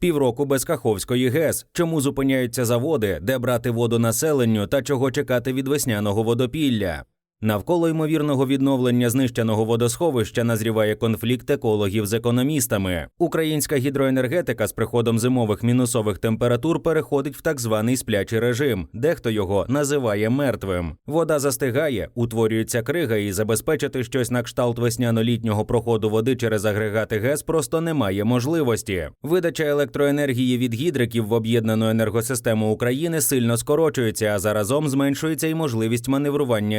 Півроку без Каховської ГЕС. Чому зупиняються заводи, де брати воду населенню та чого чекати від весняного водопілля? Навколо ймовірного відновлення знищеного водосховища назріває конфлікт екологів з економістами. Українська гідроенергетика з приходом зимових мінусових температур переходить в так званий сплячий режим, дехто його називає мертвим. Вода застигає, утворюється крига, і забезпечити щось на кшталт весняно-літнього проходу води через агрегати ГЕС просто немає можливості. Видача електроенергії від гідриків в об'єднану енергосистему України сильно скорочується, а заразом зменшується й можливість маневрування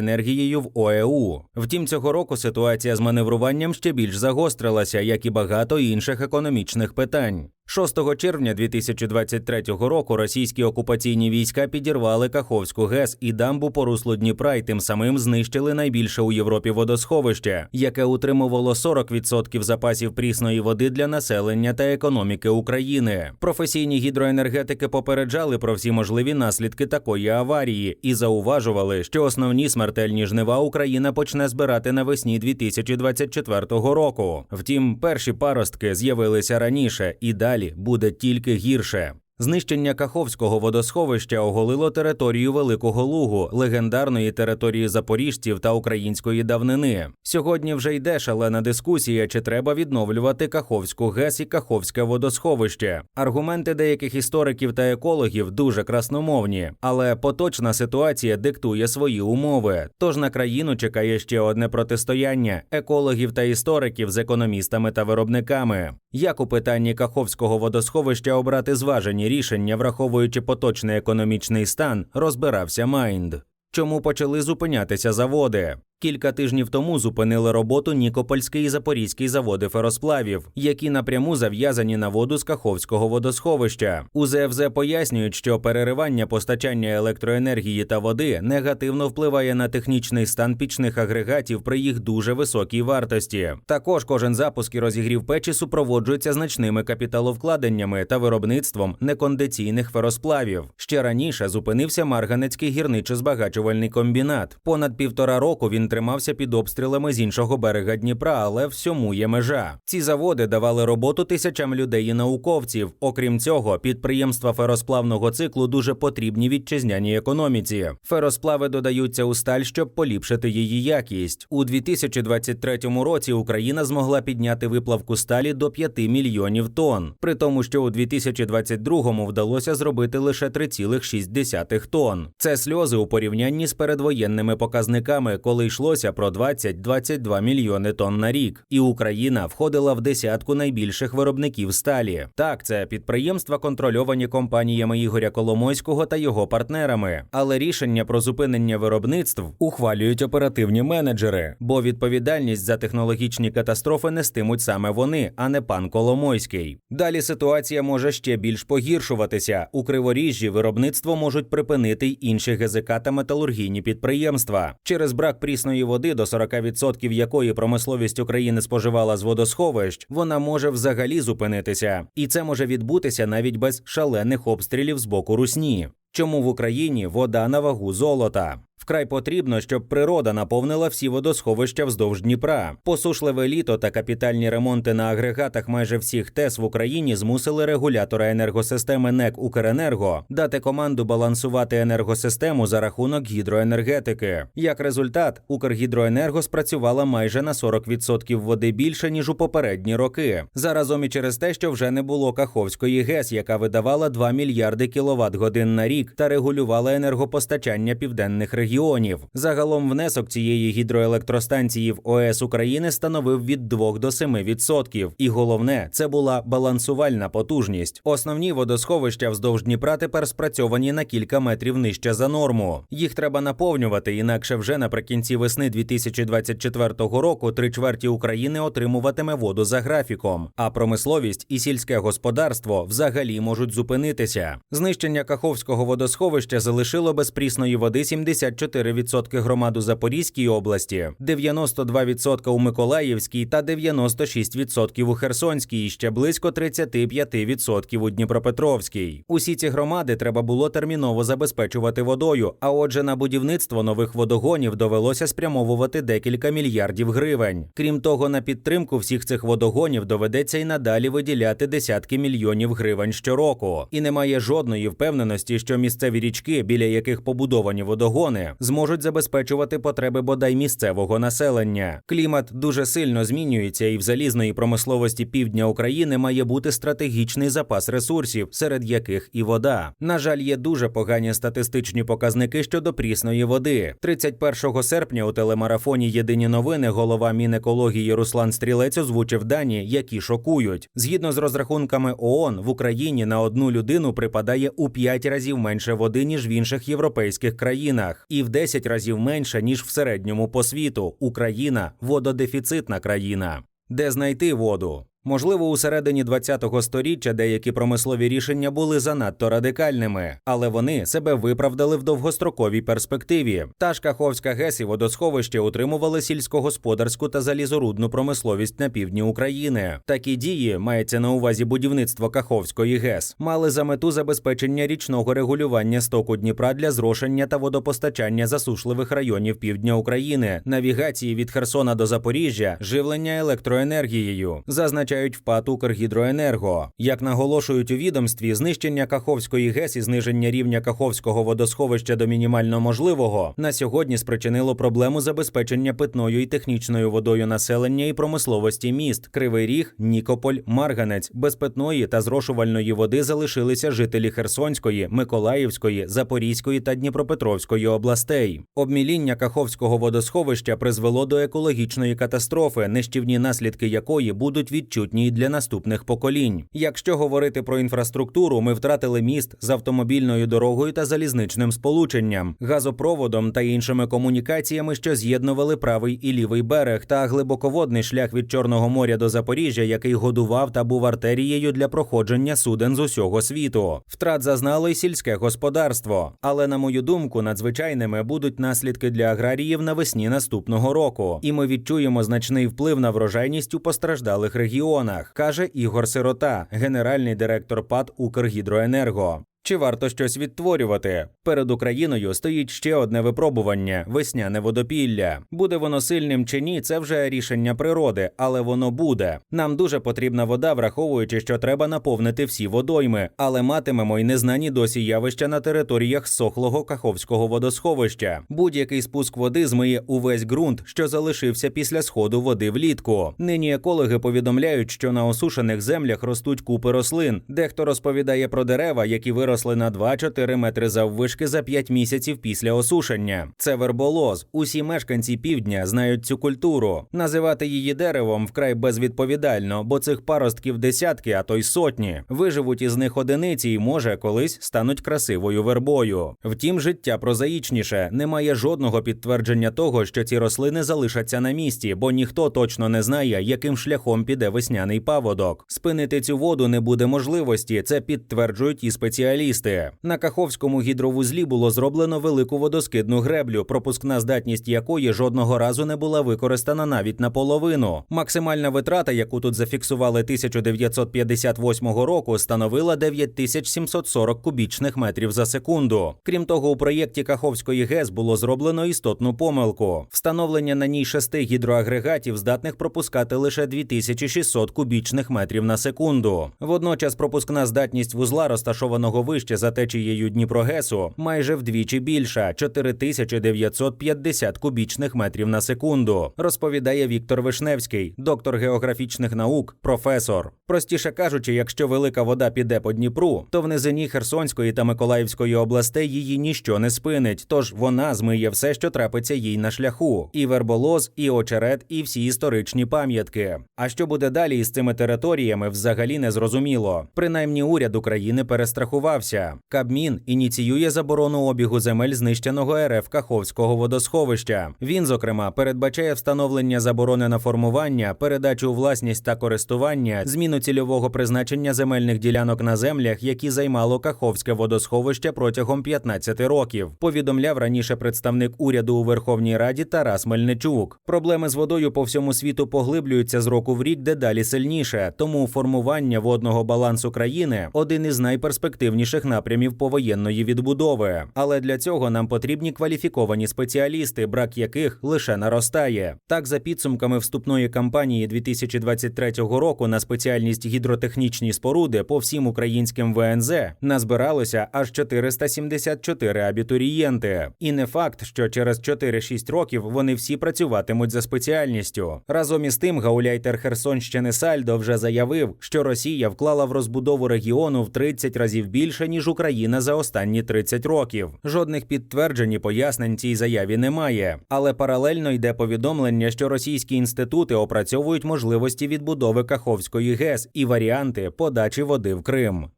електроенергією в ОЕУ. Втім, цього року ситуація з маневруванням ще більш загострилася, як і багато інших економічних питань. 6 червня 2023 року російські окупаційні війська підірвали Каховську ГЕС і дамбу по руслу Дніпра, і тим самим знищили найбільше у Європі водосховище, яке утримувало 40% запасів прісної води для населення та економіки України. Професійні гідроенергетики попереджали про всі можливі наслідки такої аварії і зауважували, що основні смертельні жнива Україна почне збирати навесні 2024 року. Втім, перші паростки з'явилися раніше і далі буде тільки гірше. Знищення Каховського водосховища оголило територію Великого Лугу, легендарної території запоріжців та української давнини. Сьогодні вже йде шалена дискусія, чи треба відновлювати Каховську ГЕС і Каховське водосховище. Аргументи деяких істориків та екологів дуже красномовні, але поточна ситуація диктує свої умови. Тож на країну чекає ще одне протистояння екологів та істориків з економістами та виробниками. Як у питанні Каховського водосховища обрати зважені рішення, враховуючи поточний економічний стан, розбирався Майнд. Чому почали зупинятися заводи? Кілька тижнів тому зупинили роботу Нікопольський і Запорізький заводи феросплавів, які напряму зав'язані на воду з Каховського водосховища. У ЗФЗ пояснюють, що переривання постачання електроенергії та води негативно впливає на технічний стан пічних агрегатів при їх дуже високій вартості. Також кожен запуск і розігрів печі супроводжується значними капіталовкладеннями та виробництвом некондиційних феросплавів. Ще раніше зупинився Марганецький гірничо-збагачувальний комбінат. Понад півтора року він тримався під обстрілами з іншого берега Дніпра, але всьому є межа. Ці заводи давали роботу тисячам людей і науковців. Окрім цього, підприємства феросплавного циклу дуже потрібні вітчизняній економіці. Феросплави додаються у сталь, щоб поліпшити її якість. У 2023 році Україна змогла підняти виплавку сталі до 5 мільйонів тонн, при тому, що у 2022 вдалося зробити лише 3,6 тонн. Це сльози у порівнянні з передвоєнними показниками, коли йшлося про 20-22 мільйони тонн на рік, і Україна входила в десятку найбільших виробників сталі. Так, це підприємства, контрольовані компаніями Ігоря Коломойського та його партнерами. Але рішення про зупинення виробництв ухвалюють оперативні менеджери, бо відповідальність за технологічні катастрофи нестимуть саме вони, а не пан Коломойський. Далі ситуація може ще більш погіршуватися. У криворіжжі виробництво можуть припинити й інші ГЗК та металургійні підприємства через брак прісної води, до 40% якої промисловість України споживала з водосховищ, вона може взагалі зупинитися, і це може відбутися навіть без шалених обстрілів з боку русні. Чому в Україні вода на вагу золота? Вкрай потрібно, щоб природа наповнила всі водосховища вздовж Дніпра. Посушливе літо та капітальні ремонти на агрегатах майже всіх ТЕС в Україні змусили регулятора енергосистеми НЕК Укренерго дати команду балансувати енергосистему за рахунок гідроенергетики. Як результат, Укргідроенерго спрацювала майже на 40% води більше ніж у попередні роки. Заразом і через те, що вже не було Каховської ГЕС, яка видавала 2 мільярди кіловат годин на рік та регулювала енергопостачання південних регіонів. Загалом внесок цієї гідроелектростанції в ОС України становив від 2 до 7%. І головне, це була балансувальна потужність. Основні водосховища вздовж Дніпра тепер спрацьовані на кілька метрів нижче за норму. Їх треба наповнювати, інакше вже наприкінці весни 2024 року три чверті України отримуватиме воду за графіком. А промисловість і сільське господарство взагалі можуть зупинитися. Знищення Каховського водосховища залишило без прісної води 74 74% громад у Запорізькій області, 92% у Миколаївській та 96% у Херсонській, і ще близько 35% у Дніпропетровській. Усі ці громади треба було терміново забезпечувати водою. А отже, на будівництво нових водогонів довелося спрямовувати декілька мільярдів гривень. Крім того, на підтримку всіх цих водогонів доведеться й надалі виділяти десятки мільйонів гривень щороку. І немає жодної впевненості, що місцеві річки, біля яких побудовані водогони, зможуть забезпечувати потреби бодай місцевого населення. Клімат дуже сильно змінюється, і в залізної промисловості півдня України має бути стратегічний запас ресурсів, серед яких і вода. На жаль, є дуже погані статистичні показники щодо прісної води. 31 серпня у телемарафоні Єдині новини голова Мінекології Руслан Стрілець озвучив дані, які шокують. Згідно з розрахунками ООН, в Україні на одну людину припадає у 5 разів менше води ніж в інших європейських країнах, і в 10 разів менше ніж в середньому по світу. Україна вододефіцитна країна. Де знайти воду? Можливо, у середині 20-го сторіччя деякі промислові рішення були занадто радикальними, але вони себе виправдали в довгостроковій перспективі. Та ж Каховська ГЕС і водосховище утримували сільськогосподарську та залізорудну промисловість на півдні України. Такі дії мається на увазі будівництво Каховської ГЕС, мали за мету забезпечення річного регулювання стоку Дніпра для зрошення та водопостачання засушливих районів півдня України, навігації від Херсона до Запоріжжя, живлення електроенергією. Зазначають впад Укргідроенерго. Як наголошують у відомстві, знищення Каховської ГЕС і зниження рівня Каховського водосховища до мінімально можливого на сьогодні спричинило проблему забезпечення питною і технічною водою населення і промисловості міст Кривий Ріг, Нікополь, Марганець. Без питної та зрошувальної води залишилися жителі Херсонської, Миколаївської, Запорізької та Дніпропетровської областей. Обміління Каховського водосховища призвело до екологічної катастрофи, нищівні наслідки якої будуть відчутні й для наступних поколінь. Якщо говорити про інфраструктуру, ми втратили міст з автомобільною дорогою та залізничним сполученням, газопроводом та іншими комунікаціями, що з'єднували правий і лівий берег, та глибоководний шлях від Чорного моря до Запоріжжя, який годував та був артерією для проходження суден з усього світу. Втрат зазнало й сільське господарство. Але, на мою думку, надзвичайними будуть наслідки для аграріїв навесні наступного року, і ми відчуємо значний вплив на врожайність у постраждалих регіонах, каже Ігор Сирота, генеральний директор ПАД Укргідроенерго. Чи варто щось відтворювати? Перед Україною стоїть ще одне випробування весняне водопілля. Буде воно сильним чи ні, це вже рішення природи, але воно буде. Нам дуже потрібна вода, враховуючи, що треба наповнити всі водойми, але матимемо й незнані досі явища на територіях сохлого каховського водосховища. Будь-який спуск води змиє увесь ґрунт, що залишився після сходу води влітку. Нині екологи повідомляють, що на осушених землях ростуть купи рослин. Дехто розповідає про дерева, які виросли виросли на 2-4 метри заввишки за 5 місяців після осушення. Це верболоз. Усі мешканці півдня знають цю культуру. Називати її деревом вкрай безвідповідально, бо цих паростків десятки, а то й сотні. Виживуть із них одиниці і може колись стануть красивою вербою. Втім, життя прозаїчніше. Немає жодного підтвердження того, що ці рослини залишаться на місці, бо ніхто точно не знає, яким шляхом піде весняний паводок. Спинити цю воду не буде можливості. Це підтверджують і спеціалісти спеціалісти. На Каховському гідровузлі було зроблено велику водоскидну греблю, пропускна здатність якої жодного разу не була використана навіть наполовину. Максимальна витрата, яку тут зафіксували 1958 року, становила 9740 кубічних метрів за секунду. Крім того, у проєкті Каховської ГЕС було зроблено істотну помилку. Встановлення на ній шести гідроагрегатів здатних пропускати лише 2600 кубічних метрів на секунду. Водночас пропускна здатність вузла, розташованого вище за течією Дніпрогесу, майже вдвічі більша 4950 кубічних метрів на секунду, розповідає Віктор Вишневський, доктор географічних наук, професор. Простіше кажучи, якщо велика вода піде по Дніпру, то в низині Херсонської та Миколаївської областей її ніщо не спинить, тож вона змиє все, що трапиться їй на шляху: і верболоз, і очерет, і всі історичні пам'ятки. А що буде далі із цими територіями, взагалі не зрозуміло. Принаймні уряд України перестрахував почався. Кабмін ініціює заборону обігу земель знищеного РФ Каховського водосховища. Він, зокрема, передбачає встановлення заборони на формування, передачу у власність та користування, зміну цільового призначення земельних ділянок на землях, які займало Каховське водосховище протягом 15 років. Повідомляв раніше представник уряду у Верховній Раді Тарас Мельничук. Проблеми з водою по всьому світу поглиблюються з року в рік дедалі сильніше, тому формування водного балансу країни один із найперспективніших напрямів повоєнної відбудови. Але для цього нам потрібні кваліфіковані спеціалісти, брак яких лише наростає. Так, за підсумками вступної кампанії 2023 року на спеціальність гідротехнічні споруди по всім українським ВНЗ назбиралося аж 474 абітурієнти. І не факт, що через 4-6 років вони всі працюватимуть за спеціальністю. Разом із тим, гауляйтер Херсонщини Сальдо вже заявив, що Росія вклала в розбудову регіону в 30 разів більше ніж Україна за останні 30 років. Жодних підтверджень і пояснень цій заяві немає, але паралельно йде повідомлення, що російські інститути опрацьовують можливості відбудови Каховської ГЕС і варіанти подачі води в Крим.